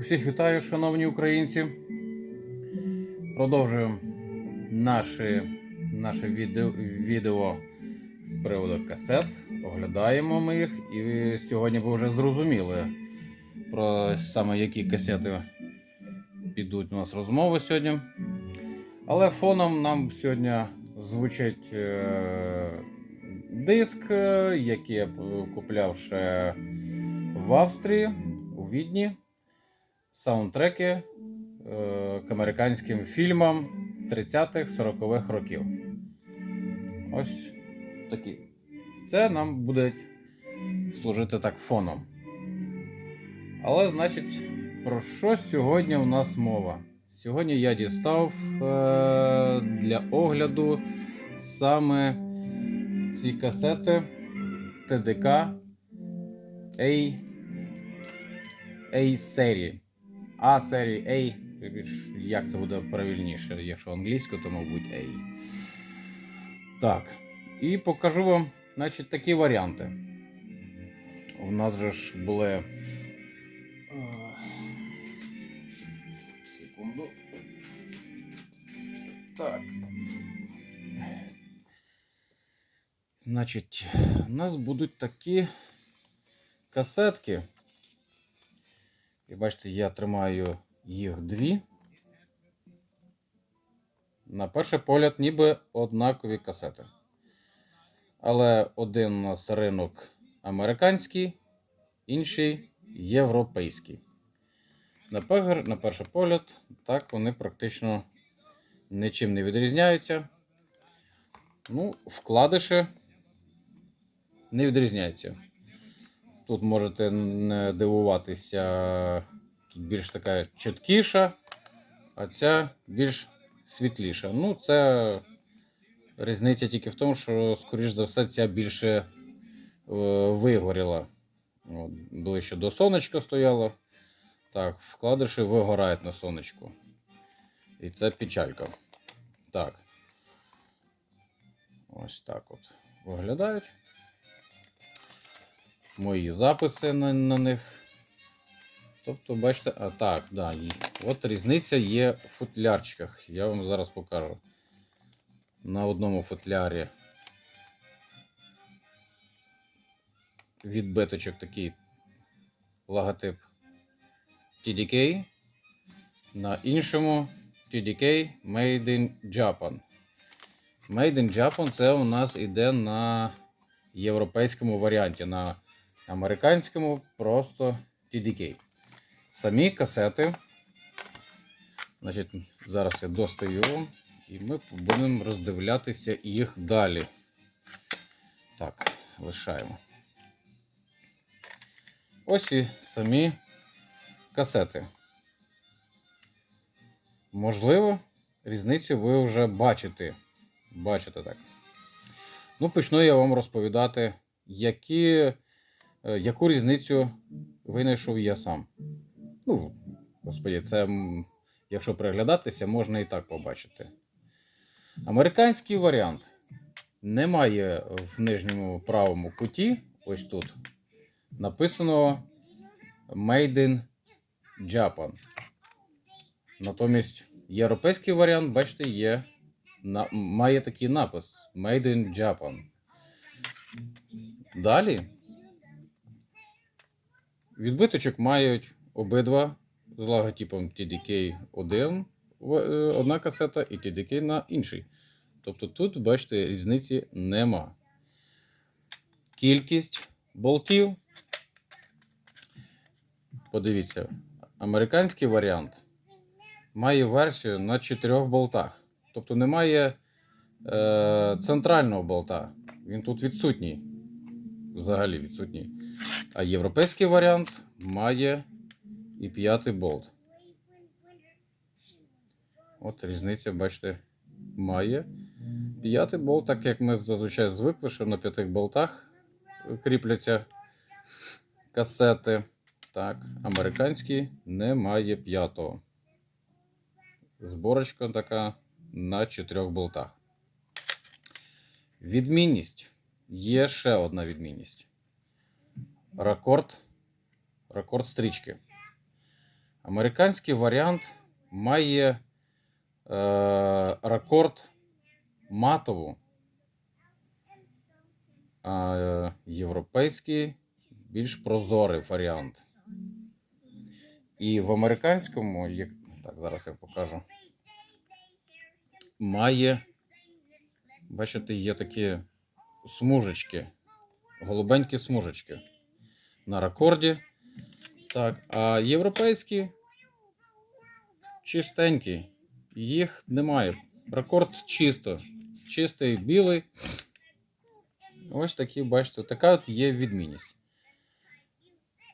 Усіх вітаю, шановні українці. Продовжуємо наше, наше відео, відео з приводу касет. Оглядаємо ми їх. І сьогодні ви вже зрозуміли, про саме які касети підуть у нас розмови сьогодні. Але фоном нам сьогодні звучить е, диск, е, який я купляв ще в Австрії, у Відні. Саундтреки е, к американським фільмам 30-х, 40-х років. Ось такі. Це нам буде служити так фоном. Але, значить, про що сьогодні у нас мова? Сьогодні я дістав е, для огляду саме ці касети ТДК A, A. А серії A. Як це буде правильніше? Якщо англійською, то мабуть A. Так. І покажу вам, значить, такі варіанти. У нас же ж були. е, Секунду. Так. Значить, у нас будуть такі касетки. І бачите, я тримаю їх дві. На перший погляд, ніби однакові касети. Але один у нас ринок американський, інший європейський. На, пегер, на перший погляд, так вони практично нічим не відрізняються. Ну, вкладиші не відрізняються. Тут можете не дивуватися, тут більш така чіткіша, а ця більш світліша. Ну, це різниця тільки в тому, що, скоріш за все, ця більше е, вигоріла. От, ближче до сонечка стояла. Так, вкладиші вигорають на сонечку. І це печалька. Так. Ось так от виглядають мої записи на, на них. Тобто, бачите, а так, да, от різниця є в футлярчиках. Я вам зараз покажу. На одному футлярі відбиточок такий логотип TDK. На іншому TDK Made in Japan. Made in Japan це у нас іде на європейському варіанті. На американському просто TDK. Самі касети. Значить, зараз я достаю і ми будемо роздивлятися їх далі. Так, лишаємо. Ось і самі касети. Можливо, різницю ви вже бачите. Бачите так. Ну, почну я вам розповідати, які, яку різницю винайшов я сам. Ну, господі, це, якщо приглядатися, можна і так побачити. Американський варіант немає в нижньому правому куті, ось тут, написано Made in Japan. Натомість європейський варіант, бачите, є, на, має такий напис Made in Japan. Далі відбиточок мають обидва з логотипом TDK 1 е, одна касета і TDK на інший. Тобто тут, бачите, різниці нема. Кількість болтів. Подивіться, американський варіант має версію на 4 болтах. Тобто немає е, центрального болта. Він тут відсутній. Взагалі відсутній. А європейський варіант має і п'ятий болт. От різниця, бачите, має. П'ятий болт, так як ми зазвичай звикли, що на п'ятих болтах кріпляться касети. Так, американський не має п'ятого. Зборочка така на чотирьох болтах. Відмінність. Є ще одна відмінність. Рекорд. Рекорд стрічки. Американський варіант має е, рекорд матову, а е, європейський більш прозорий варіант. І в американському, як... так, зараз я покажу, має, бачите, є такі смужечки, голубенькі смужечки на рекорді. Так, а європейські чистенькі, їх немає. Рекорд чисто. Чистий білий. Ось такі, бачите, така от є відмінність.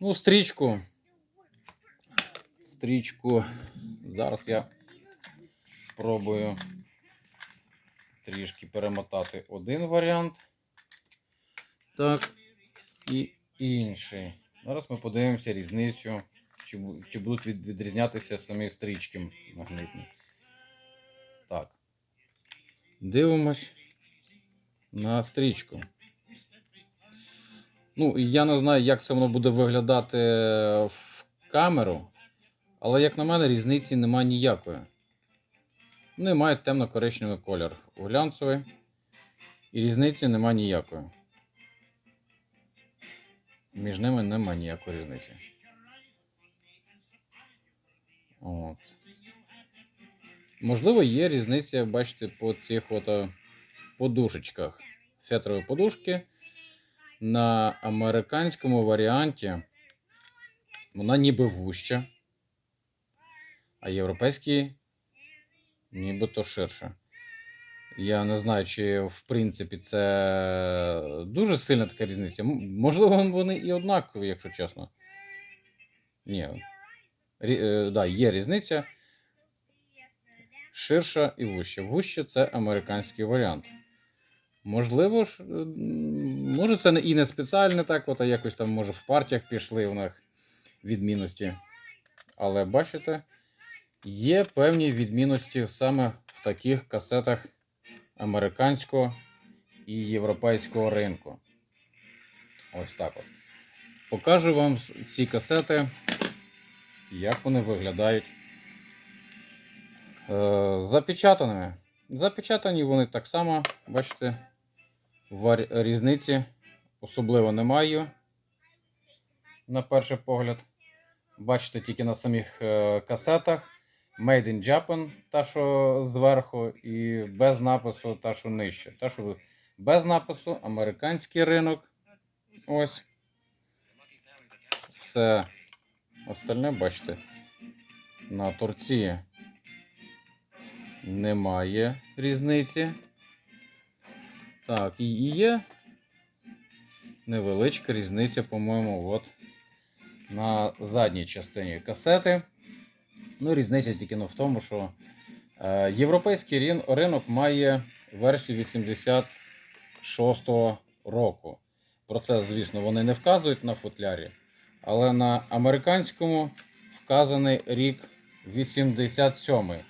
Ну, стрічку. Стрічку. Зараз я спробую трішки перемотати один варіант. Так. І інший. Зараз ми подивимося різницю, чи, чи будуть від, відрізнятися самі стрічки магнитні. Так. Дивимось на стрічку. Ну, я не знаю, як це воно буде виглядати в камеру, але, як на мене, різниці немає ніякої. Вони мають темно-коричневий колір глянцевий, і різниці немає ніякої. Між ними немає ніякої різниці. От. Можливо, є різниця, бачите, по цих от е, подушечках. Фетрові подушки. На американському варіанті вона ніби вуща, а європейський нібито ширше. Я не знаю, чи в принципі це дуже сильна така різниця. Можливо, вони і однакові, якщо чесно. Ні. Рі, е, да, є різниця. Ширша і вуща. Вуща це американський варіант. Можливо, ж, е, може, це і не спеціально так, от, а якось там, може, в партіях пішли в них відмінності. Але бачите, є певні відмінності саме в таких касетах американського і європейського ринку. Ось так от. Покажу вам ці касети, як вони виглядають е, запечатаними. Запечатані вони так само, бачите, різниці особливо немає. На перший погляд. Бачите тільки на самих е, касетах. Made in Japan, та, що зверху, і без напису, та, що нижче. Та, що без напису, американський ринок. Ось. Все остальне, бачите, на торці немає різниці. Так, і є невеличка різниця, по-моєму, от на задній частині касети. Ну, різниця тільки ну, в тому, що е, європейський ринок має версію 86-го року. Про це, звісно, вони не вказують на футлярі, але на американському вказаний рік 87-й.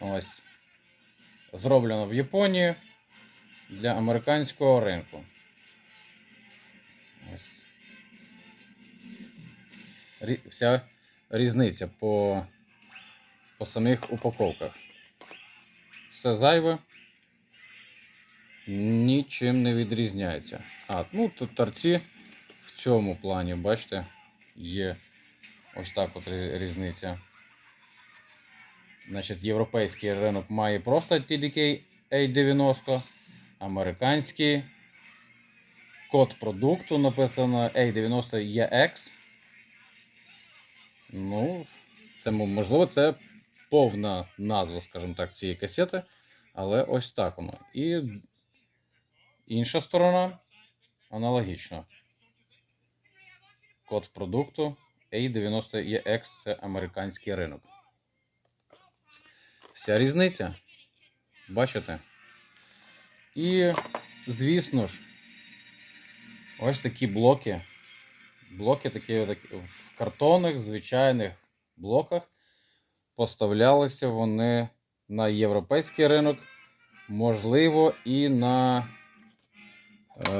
Ось. Зроблено в Японії для американського ринку. Ось. Вся різниця по, по самих упаковках. Все зайве. Нічим не відрізняється. А, ну тут торці в цьому плані, бачите, є ось так от різниця. Значить, європейський ринок має просто TDK A90, американський код продукту написано A90EX. Ну, це можливо, це повна назва, скажімо так, цієї касети, але ось так воно. І інша сторона аналогічно. Код продукту A90EX це американський ринок. Вся різниця. Бачите? І, звісно ж, ось такі блоки. Блоки такі в картонних, звичайних блоках. Поставлялися вони на європейський ринок, можливо, і на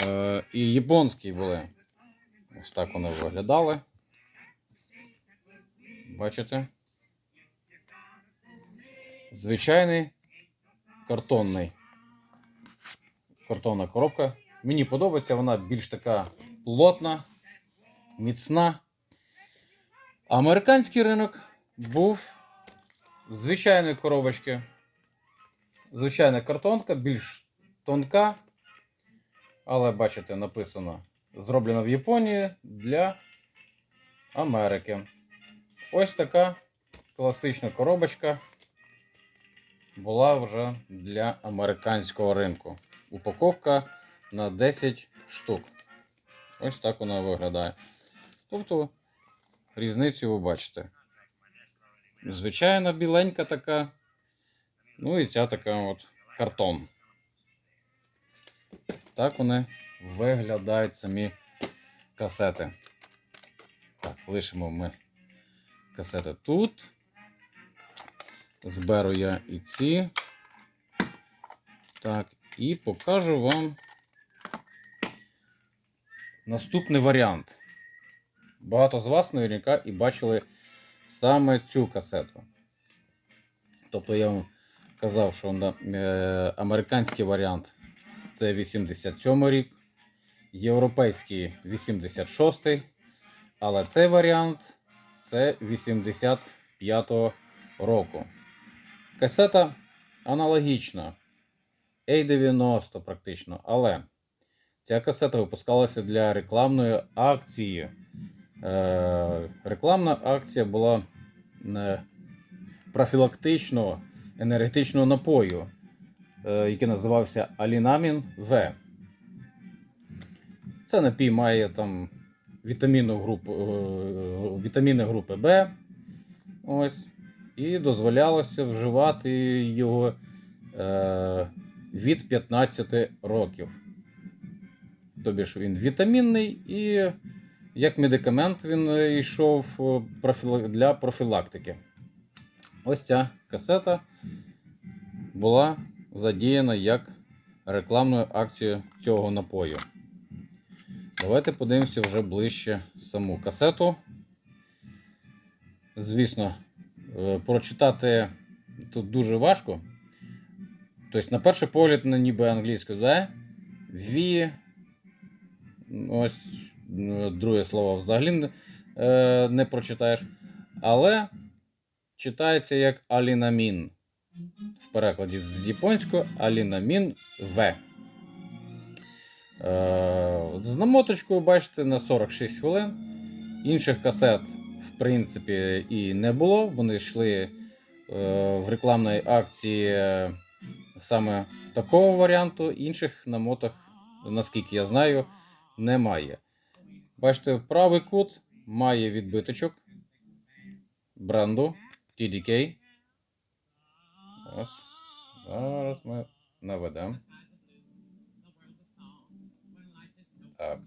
е, і японський були. Ось так вони виглядали. Бачите? Звичайний картонний. Картонна коробка. Мені подобається, вона більш така плотна, міцна. Американський ринок був звичайної коробочки. Звичайна картонка, більш тонка. Але бачите, написано зроблено в Японії для Америки. Ось така класична коробочка була вже для американського ринку. Упаковка на 10 штук. Ось так вона виглядає. Тобто різницю ви бачите. Звичайна біленька така. Ну і ця така от картон. Так вони виглядають самі касети. Так, лишимо ми касети тут. Зберу я і ці. Так, і покажу вам наступний варіант. Багато з вас наверняка і бачили саме цю касету. Тобто я вам казав, що е, американський варіант це 87 рік, європейський 86, але цей варіант це 85 року. Касета аналогічна. A90 практично, але ця касета випускалася для рекламної акції. Е, рекламна акція була е, профілактичного енергетичного напою, е, який називався Алінамін В. Це напій має там вітамінну групу, вітаміни групи Б. І дозволялося вживати його від 15 років. Тобі ж він вітамінний і як медикамент він е, йшов е, для профілактики. Ось ця касета була задіяна як рекламною акцією цього напою. Давайте подивимося вже ближче саму касету. Звісно, е, прочитати тут дуже важко. Тобто, на перший погляд, ніби англійською, да? Ві. Ось друге слово взагалі не, е, не прочитаєш. Але читається як алінамін. В перекладі з японського алінамін В. Е, з намоточкою, бачите, на 46 хвилин. Інших касет, в принципі, і не було. Вони йшли е, в рекламній акції саме такого варіанту. Інших намоток, наскільки я знаю, немає. Бачите, правий кут має відбиточок бренду TDK. Ось. Зараз ми наведемо. Так.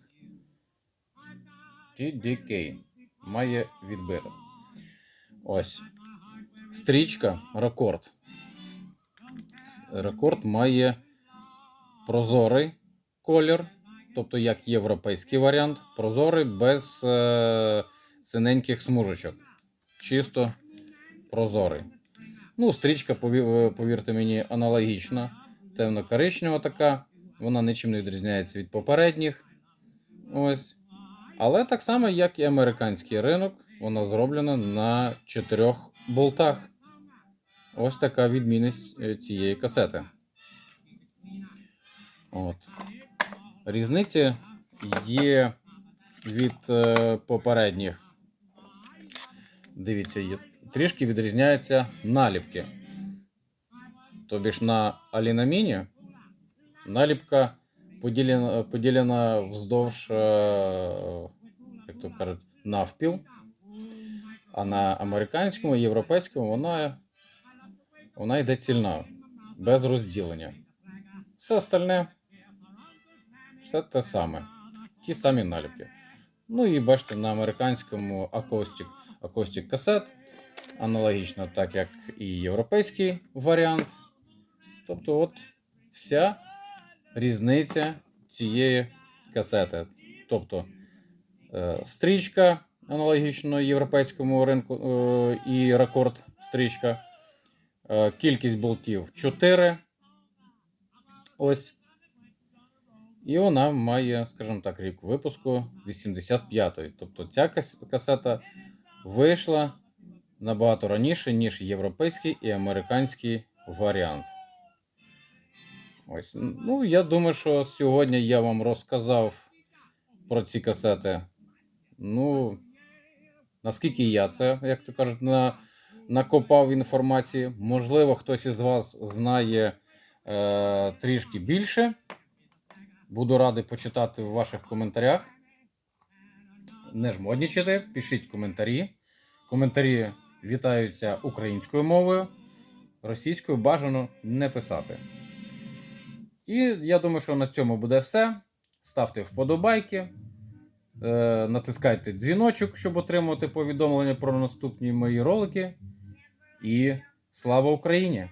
TDK має відбиток. Ось. Стрічка рекорд. Рекорд має прозорий колір, тобто як європейський варіант, прозорий без е, синеньких смужечок. Чисто прозорий. Ну, стрічка, е, повірте мені, аналогічна. Темно-коричнева така. Вона нічим не відрізняється від попередніх. Ось. Але так само, як і американський ринок, вона зроблена на чотирьох болтах. Ось така відмінність е, цієї касети. От. Різниця є від е, попередніх. Дивіться, трішки відрізняються наліпки. Тобі ж на алінаміні наліпка поділена, поділена вздовж, е, як то кажуть, навпіл. А на американському, європейському вона, вона йде цільна, без розділення. Все остальне все те саме. Ті самі наліпки. Ну і бачите, на американському акустик, акустик касет. Аналогічно, так як і європейський варіант. Тобто, от вся різниця цієї касети. Тобто е, стрічка аналогічно європейському ринку е, і рекорд стрічка. Е, Кількість болтів 4. Ось. І вона має, скажімо так, рік випуску 85-ї. Тобто ця касета вийшла набагато раніше, ніж європейський і американський варіант. Ось. Ну, я думаю, що сьогодні я вам розказав про ці касети. Ну, наскільки я це, як то кажуть, на, накопав інформації. Можливо, хтось із вас знає е, трішки більше. Буду радий почитати в ваших коментарях. Не жмоднічайте, пишіть коментарі. Коментарі вітаються українською мовою, російською бажано не писати. І я думаю, що на цьому буде все. Ставте вподобайки, е, натискайте дзвіночок, щоб отримувати повідомлення про наступні мої ролики. І слава Україні!